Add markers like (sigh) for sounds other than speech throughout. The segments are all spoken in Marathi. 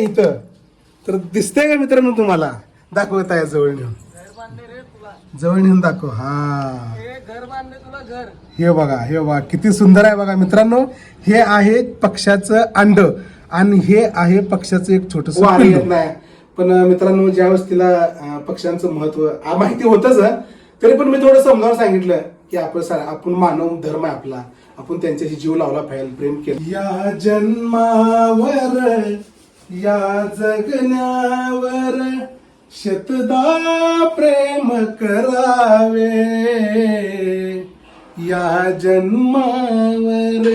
इथं. तर दिसतंय का मित्रांनो तुम्हाला? दाखवत आहे जवळ नेऊन. जवळ नेऊन दाखव. हा. हे हे बघा हे बघा किती सुंदर आहे बघा मित्रांनो. हे आहे पक्षाचं अंड. आणि हे आहे पक्षाचं एक छोटस पण मित्रांनो ज्यावेळेस तिला पक्ष्यांचं महत्त्व माहिती होतच. तरी पण मी थोडं समजावून सांगितलं की आपण सा- आपण मानव धर्म आहे आपला. आपण त्यांच्याशी जीव लावला पाहिजे प्रेम केलं. या जन्मावर या जगण्यावर शतदा प्रेम करावे. या जन्मावर.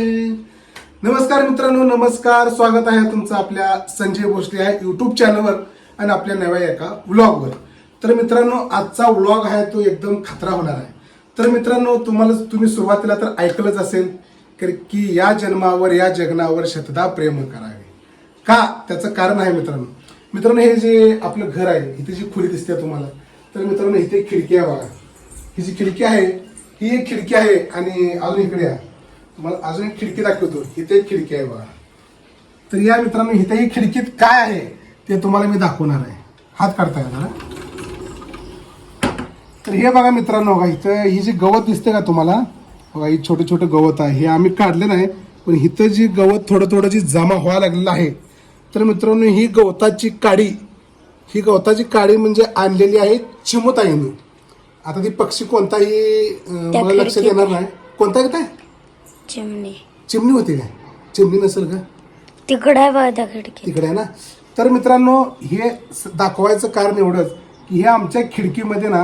नमस्कार मित्रांनो नमस्कार. स्वागत आहे तुमचं आपल्या संजय भोसले या युट्यूब चॅनलवर आणि आपल्या नव्या एका व्लॉगवर तर मित्रांनो आजचा व्लॉग आहे तो एकदम खतरा होणार आहे. तर मित्रांनो तुम्हाला तुम्ही सुरुवातीला तर ऐकलंच असेल की या जन्मावर या जगनावर शतदा प्रेम करावे. का? त्याचं कारण आहे मित्रांनो. मित्रांनो हे जे आपलं घर आहे इथे जी खोली दिसते तुम्हाला तर मित्रांनो इथे एक खिडकी आहे बघा. ही जी खिडकी आहे ही एक खिडकी आहे आणि अजून इकडे आहे तुम्हाला अजून एक खिडकी दाखवतो. इथे एक खिडकी आहे बघा. तर या मित्रांनो इथे ही खिडकीत काय आहे ते तुम्हाला मी दाखवणार आहे. हात काढता येणार तर हे बघा मित्रांनो बघा इथं ही जी गवत दिसते का तुम्हाला बघा ही छोटे छोटे गवत आहे. हे आम्ही काढले नाही पण इथं जी गवत थोडं थोडं जी जमा व्हायला लागलेलं आहे तर मित्रांनो ही गवताची काडी ही गवताची काडी म्हणजे आणलेली आहे चिमुताईने. आता ती पक्षी कोणताही अं, मला लक्षात येणार नाही. कोणता आहे काय? चिमणी. चिमणी होती काय? चिमणी नसेल का? तिकडे आहे बघा त्या खिडकी तिकडे आहे ना? तर मित्रांनो हे स- दाखवायचं कारण एवढंच की हे आमच्या खिडकीमध्ये ना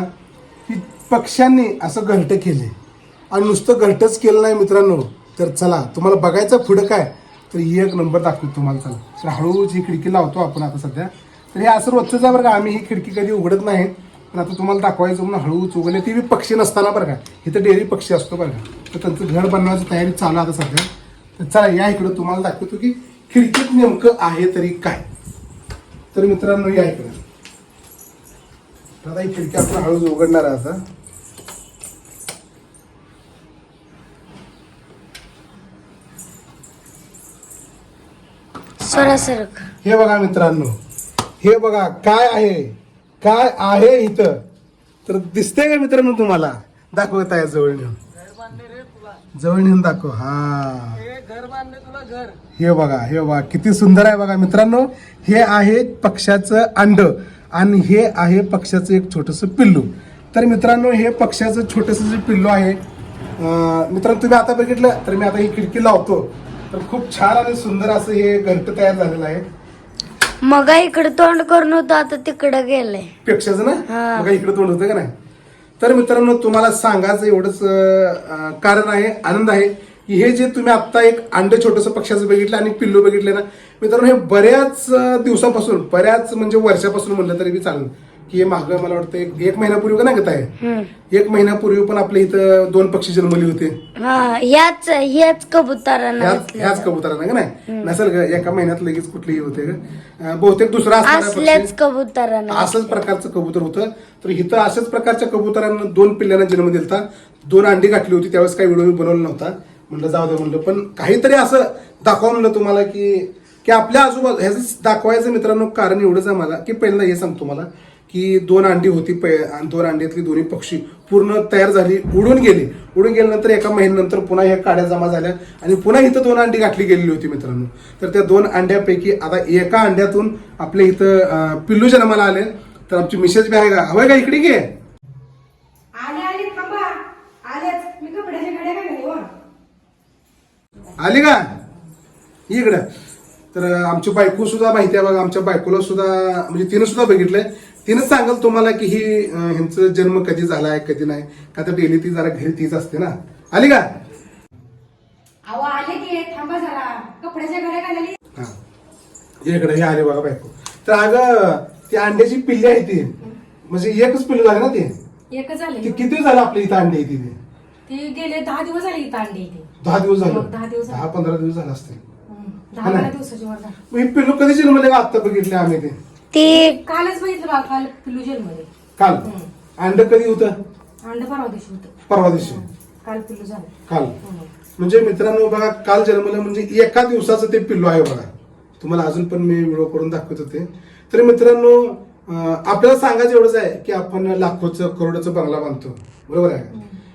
की पक्ष्यांनी असं घरटं केले आणि नुसतं घरटच केलं नाही मित्रांनो. तर चला तुम्हाला बघायचं पुढं काय? तर ही एक नंबर दाखवतो तुम्हाला चला. तर हळूच ही खिडकी लावतो आपण आता सध्या. तर हे असं रोजचंच आहे बरं का आम्ही ही खिडकी कधी उघडत नाही. पण आता तुम्हाला दाखवायचं म्हणून हळूच उघडले. ती बी पक्षी नसताना बरं का इथं डेअरी पक्षी असतो बरं का. तर त्यांचं घर बनवायची तयारी चालू आता सध्या. तर चला या इकडं तुम्हाला दाखवतो की खिडकीत नेमकं आहे तरी काय. तर मित्रांनो या इकडे. आता ही खिडकी आपण हळूच उघडणार आहे आता. सरसरक हे बघा मित्रांनो हे बघा काय आहे काय आहे इथं? तर दिसते का मित्रांनो तुम्हाला? दाखवत आहे जवळ नेऊन. जवळ नेऊन दाखव हा. हे हे बघा हे बघा किती सुंदर आहे बघा मित्रांनो. हे आहे पक्षाचं अंड आणि हे आहे पक्षाचं एक छोटंसं पिल्लू. तर मित्रांनो हे पक्षाचं छोटंसं जे पिल्लू आहे मित्रांनो तुम्ही आता बघितलं तर मी आता ही खिडकी लावतो. तर खूप छान आणि सुंदर असं हे घंट तयार झालेलं आहे. मग इकडे तोंड करून होतं आता तिकडे गेलंय. पेक्षाचं ना. बघा इकडे तोंड होतं का नाही? तर मित्रांनो तुम्हाला सांगायचं एवढंच अं, कारण आहे आनंद आहे की हे जे तुम्ही आता एक अंड छोटस पक्षाचं बघितलं आणि पिल्लू बघितले ना मित्रांनो हे बऱ्याच अं, दिवसापासून बऱ्याच म्हणजे वर्षापासून म्हणलं तरी बी चालेल. हे मागं मला वाटतं एक एक महिन्यापूर्वी का नाही हम्म. एक महिन्यापूर्वी पण आपल्या इथं दोन पक्षी जन्मले होते. हा ह्याच ह्याच कबुतरांना ह्याच घातलं. ह्याच कबुतरांना का नाही? नसेल का एका महिन्यात लगेच कुठलेही होते का बहुतेक दुसरा असणारा पक्षी- असल्याच कबुतरांना. असंच प्रकारचं कबूतर होतं. तर इथं अशाच प्रकारच्या कबुतरांना दोन पिल्लांना जन्म दिलता. दोन अंडी गाठली होती त्यावेळेस काही व्हिडिओ मी बनवला नव्हता. म्हणलं जाऊ दे म्हणलं पण काहीतरी असं दाखवा म्हणलं तुम्हाला की की आपल्या आजूबाजू ह्याचं दाखवायचं मित्रांनो कारण एवढंच आहे मला की पहिल्यांदा हे सांगतो मला की दोन अंडी होती पै- आणि दोन अंड्यातली दोन्ही पक्षी पूर्ण तयार झाली उडून गेली. उडून गेल्यानंतर एका महिन्यानंतर पुन्हा ह्या काड्या जमा झाल्या आणि पुन्हा इथं दोन अंडी गाठली गेलेली होती मित्रांनो. तर त्या दोन अंड्यापैकी आता एका अंड्यातून आपल्या इथं पिल्लू जन्माला आले. तर आमची मिसेस बी आहे का? हवंय का इकडे घे. आली का इकडं. तर आमची बायको सुद्धा माहिती आहे बघा. आमच्या बायकोला सुद्धा म्हणजे तिनं सुद्धा बघितलंय. तिनं सांगल तुम्हाला की ही ह्यांचं जन्म कधी झालाय कधी नाही? का तर डेली ती जरा घरी तीच असते ना? आली का? अहो आले की थांबा जरा. कपड्याच्या घड्या घालायला हा. इकडे हे आले बघा बायको. तर अगं ती अंड्याची पिल्ली आहे ती. म्हणजे एकच पिल्लू झालं ना ते? एकच आले ती किती झालं आपल्या इथं अंडे आहे ती? ते गेले दहा दिवस झाले इथं अंडी इथे दहा दिवस झाले. हो, दहा दिवस झाले. दहा पंधरा दिवस झाले असतील. हम्म, दहा बारा दिवसाची वर झाली. मग ही पिल्लू कधी जन्मले का आत्ता बघितले आम्ही ते? ते कालच बघितलं बा काल पिल्लू जन्मले काल? अंड कधी होतं? अंड परवा दिवशी होतं. परवा दिवशी. काल पिल्लू झालं. काल? हम्म. म्हणजे मित्रांनो बघा काल जन्मलं म्हणजे एका दिवसाचं ते पिल्लू आहे बघा. तुम्हाला अजून पण मी व्हिडिओ करून दाखवत होते. तर मित्रांनो अं, आपल्याला सांगायचं एवढंच आहे की आपण लाखोचं करोडोचं बंगला बांधतो. बरोबर आहे?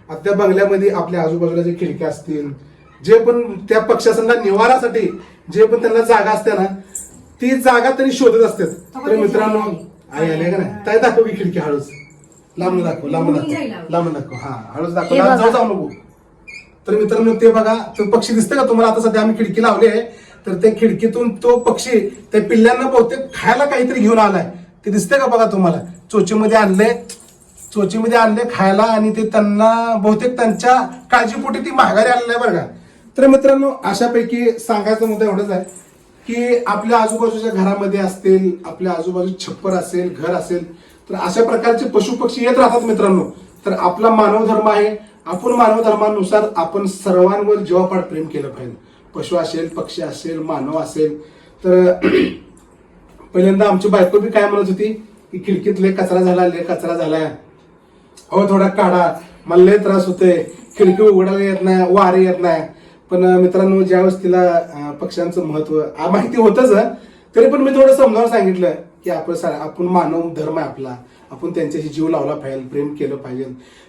आता त्या बंगल्यामध्ये आपल्या आजूबाजूला जे खिडक्या असतील जे पण त्या पक्षासनला निवारासाठी जे पण त्यांना जागा असते ना ती जागा तरी शोधत असतात तर मित्रांनो आई आले का नाही? काय दाखव की खिडकी हळूच. लांब दाखव लांब दाखव. लांब दाखव. हा हळूच दाखव. हे लांब. जाऊ जाऊ नको. तर मित्रांनो ते बघा तो पक्षी दिसतोय का तुम्हाला? आता सध्या आम्ही खिडकी लावली आहे. तर त्या खिडकीतून तो पक्षी त्या पिल्ल्यांना बहुतेक खायला काहीतरी घेऊन आलाय. ते दिसतंय का बघा तुम्हाला? चोचीमध्ये आणले चोचीमध्ये आणले खायला आणि ते त्यांना बहुतेक त्यांच्या काळजीपोटी ती माघारी आहे बरं का. तर मित्रांनो अशापैकी सांगायचा मुद्दा एवढंच आहे. की आपल्या आजूबाजूच्या घरामध्ये असतील आपल्या आजूबाजू छप्पर असेल घर असेल तर अशा प्रकारचे पशु पक्षी येत राहतात मित्रांनो. तर आपला मानव धर्म आहे. आपण मानव धर्मानुसार आपण सर्वांवर जीवापाड प्रेम केलं पाहिजे. पशु असेल पक्षी असेल मानव असेल. तर (clears throat) पहिल्यांदा आमची बायको बी काय म्हणत होती? की खिडकीत लय कचरा झाला लय कचरा झालाय हो थोडा काढा. मला लय त्रास होतोय. खिडकी उघडायला येत नाही वारे येत नाही. पण मित्रांनो ज्यावेळेस तिला पक्ष्यांचं महत्त्व माहिती होतच तरी पण मी थोडं समजावून सांगितलं की आपण सा- आपण मानव धर्म आहे आपला. आपण त्यांच्याशी जीव लावला पाहिजे प्रेम केलं पाहिजे.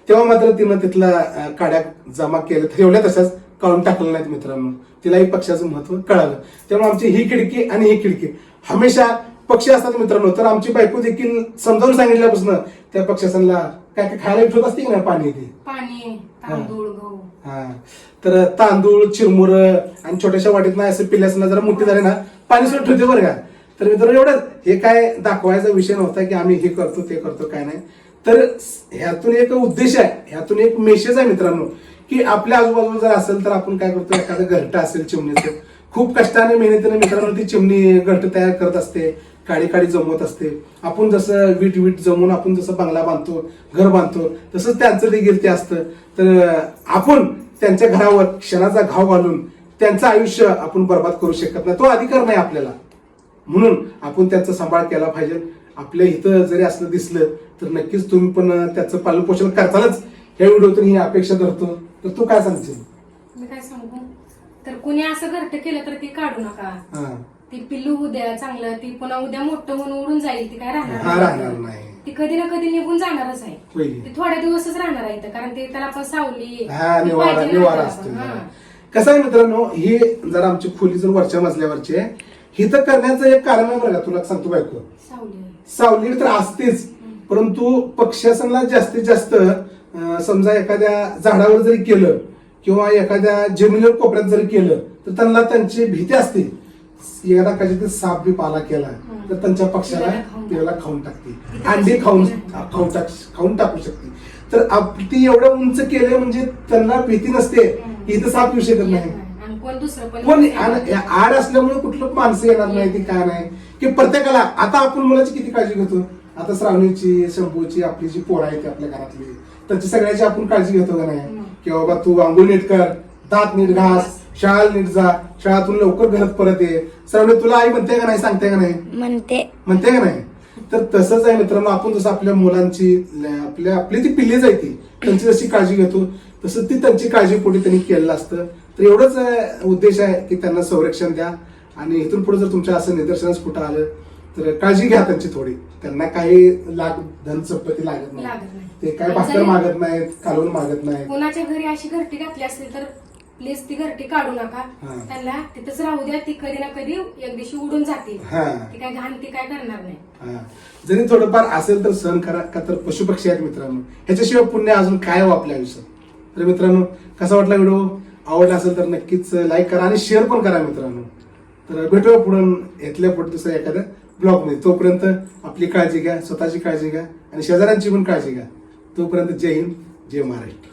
तेव्हा मात्र तिनं तिथला काड्या जमा केल्या ठेवल्या तशाच काढून टाकलं नाहीत मित्रांनो. तिलाही पक्षाचं महत्त्व कळालं. त्यामुळे आमची ही खिडकी आणि ही खिडकी हमेशा पक्षी असतात मित्रांनो. तर आमची बायको देखील समजावून सांगितल्यापासून त्या पक्षासांना काय काय खायला ठेवत असते की नाही? पाणी ते पाणी. तांदूळ गहू. हा. तर तांदूळ चिरमुर आणि छोट्याशा वाटीत नाही असं पिल्यासना जरा मोठी झाली ना पाणी सुद्धा ठेवते बरं का. तर मित्रांनो एवढंच. हे काय दाखवायचा विषय नव्हता की आम्ही हे करतो ते करतो काय नाही. तर ह्यातून एक उद्देश आहे ह्यातून एक मेसेज आहे मित्रांनो की आपल्या आजूबाजूला जर असेल तर आपण काय करतो एखादं घरटं असेल चिमणीचं. खूप कष्टाने मेहनतीने मित्रांनो ती चिमणी घरट तयार करत असते. काळी काळी जमवत असते. आपण जसं वीट वीट जमवून आपण जसं बंगला बांधतो घर बांधतो तसंच त्यांचं देखील ते असतं. तर आपण त्यांच्या घरावर क्षणाचा घाव घालून त्यांचं आयुष्य आपण बर्बाद करू शकत नाही. तो अधिकार नाही आपल्याला. म्हणून आपण त्याचा सांभाळ केला पाहिजे. आपल्या इथं जरी असलं दिसलं तर नक्कीच तुम्ही पण त्याचं पालनपोषण करतालच. या व्हिडिओतून ही अपेक्षा धरतो. तर तू काय सांगशील? मी काय सांगू? तर कुणी असं घरट केलं तर ती काढू नका. हा. ती पिल्लू उद्या चांगलं ती पुन्हा उद्या मोठं होऊन उडून जाईल ती काय हा राहणार राहणार नाही. ती कधी ना कधी निघून जाणारच आहे. ती थोड्या दिवसच राहणार आहे इथं. कारण ते त्याला आपण सावली हा ती निवारा पाहिजे ना निवारा आपल्याला असतो पण. हा. कसं आहे मित्रांनो ही जर आमची खोली जर वरच्या मजल्यावरची आहे हिथं करण्याचं एक कारण आहे बरं का तुला सांगतो बायको सावली सावली तर असतेच परंतु पक्ष्यासनला जास्तीत जास्त अं, समजा एखाद्या झाडावर जरी केलं किंवा एखाद्या जमिनीवर कोपऱ्यात जरी केलं तर त्यांना त्यांची भीती असते एखादा कधी साप बी पाला केला तर त्यांच्या पक्षाला पिल्लाला खाऊन टाकते. अंडी खाऊन खाऊन टाक खाऊन टाकू शकते. तर ती एवढं उंच केलं म्हणजे त्यांना भीती नसते. की इथं साप येऊ शकत नाही. आणि कोण दुसरं पण आड असल्यामुळे कुठलं माणसं येणार नाही ती काय नाही. की प्रत्येकाला आता आपण मुलाची किती काळजी घेतो? आता श्रावणीची शंभूची आपली जी पोरं आहेत आपल्या घरातली. त्यांची सगळ्याची आपण काळजी घेतो का नाही? की बाबा तू आंघोळ नीट कर दात नीट घास शाळा नीट जा शाळातून लवकर घरात परत ये. श्रावणी तुला आई म्हणते का नाही सांगते का नाही? म्हणते. म्हणते का नाही? तर तसंच आहे मित्रांनो आपण जसं आपल्या मुलांची आपल्या आपली ती पिल्लीच आहे ती त्यांची जशी काळजी घेतो तसं ती त्यांची काळजी पोटी त्यांनी केलेलं असतं. तर एवढंच उद्देश आहे की त्यांना संरक्षण द्या. आणि इथून पुढे जर तुमच्या असं निदर्शनास कुठं आलं तर काळजी घ्या त्यांची थोडी. त्यांना काही लाग धन संपत्ती लागत नाही. नाही. ते काय भाकर मागत नाहीत कालवून मागत नाहीत. कोणाच्या घरी अशी घरटी घातली असेल तर प्लीज ती घरटी काढू नका. हा. त्यांना तिथंच राहू द्या ती कधी ना कधी एक दिवशी उडून जातील. हा. ती काय घाण ती काय करणार नाही. हा. जरी थोडंफार असेल तर सहन करा का तर पशुपक्षी आहेत मित्रांनो. ह्याच्याशिवाय पुण्य अजून काय हो आपल्या आयुष्यात? तर मित्रांनो कसा वाटला व्हिडिओ? आवडला असेल तर नक्कीच लाईक करा आणि शेअर पण करा मित्रांनो. तर भेटूया पुढून इथल्या पुढे दुसऱ्या एखाद्या ब्लॉगमध्ये. तोपर्यंत आपली काळजी घ्या स्वतःची काळजी घ्या आणि शेजाऱ्यांची पण काळजी घ्या. तोपर्यंत जय हिंद जय महाराष्ट्र.